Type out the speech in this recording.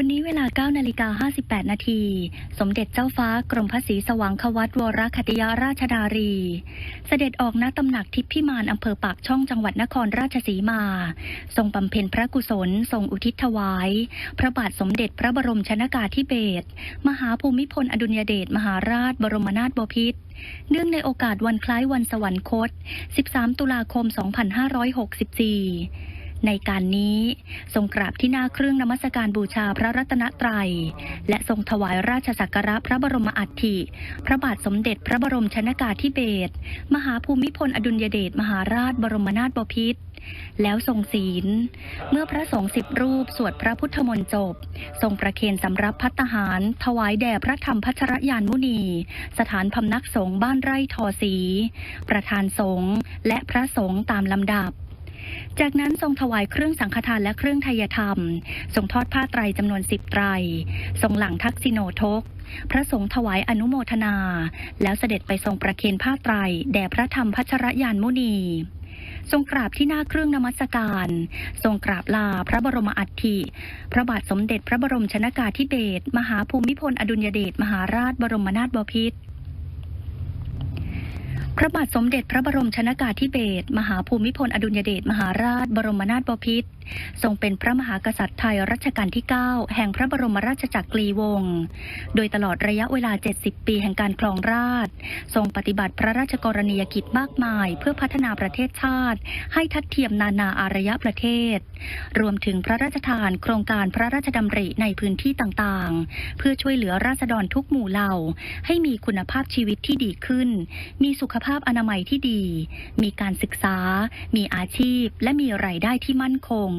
วันนี้เวลา 9 นาฬิกา 58 นาที สมเด็จเจ้าฟ้ากรมพระศรีสว่างควัตวรคติยาราชดารี เสด็จออกณตำหนักทิพย์พิมานอำเภอปากช่องจังหวัดนครราชสีมา ทรงบำเพ็ญพระกุศล ทรงอุทิศถวาย พระบาทสมเด็จพระบรมชนากาธิเบศรมหาภูมิพลอดุลยเดชมหาราชบรมนาถบพิตรเนื่องในโอกาสวันคล้ายวันสวรรคต 13 ตุลาคม 2564 ในการนี้ทรงกราบที่หน้าเครื่องนมัสการบูชาพระรัตนตรัย และทรงถวายราชสักการะพระบรมอัฐิ พระบาทสมเด็จพระบรมชนากาธิเบศรมหาภูมิพลอดุลยเดชมหาราชบรมนาถบพิตรแล้วทรงศีล เมื่อพระสงฆ์สิบรูปสวดพระพุทธมนต์จบ ทรงประเคนสำรับพัตตาหาร ถวายแด่พระธรรมพัชรยานมุนี สถานพำนักสงฆ์บ้านไร่ทอสี ประธานสงฆ์และพระสงฆ์ตามลำดับ จากนั้นทรงถวายเครื่องสังฆทานและเครื่องไทยธรรม ทรงทอดผ้าไตรจำนวนสิบไตร ทรงหลังทักษิโนทก พระสงฆ์ถวายอนุโมทนา แล้วเสด็จไปทรงประเคนผ้าไตร แด่พระธรรมพัชรยานมุนี ทรงกราบที่หน้าเครื่องนมัสการ ทรงกราบลาพระบรมอัฐิ พระบาทสมเด็จพระบรมชนากาธิเบศรมหาภูมิพลอดุลยเดชมหาราชบรมนาถบพิตร พระบาทสมเด็จพระบรมชนากาธิเบศรมหาภูมิพลอดุลยเดชมหาราช บรมนาถบพิตรทรงเป็นพระมหากษัตริย์ไทยรัชกาลที่ 9 แห่งพระบรมราชจักรีวงศ์ โดยตลอดระยะเวลา 70 ปีแห่งการครองราชย์ทรงปฏิบัติพระราชกรณียกิจมากมาย เพื่อพัฒนาประเทศชาติ ให้ทัดเทียมนานาอารยประเทศ รวมถึงพระราชทานโครงการพระราชดำริในพื้นที่ต่างๆ เพื่อช่วยเหลือราษฎรทุกหมู่เหล่า ให้มีคุณภาพชีวิตที่ดีขึ้น มีสุขภาพอนามัยที่ดี มีการศึกษา มีอาชีพ และมีรายได้ที่มั่นคง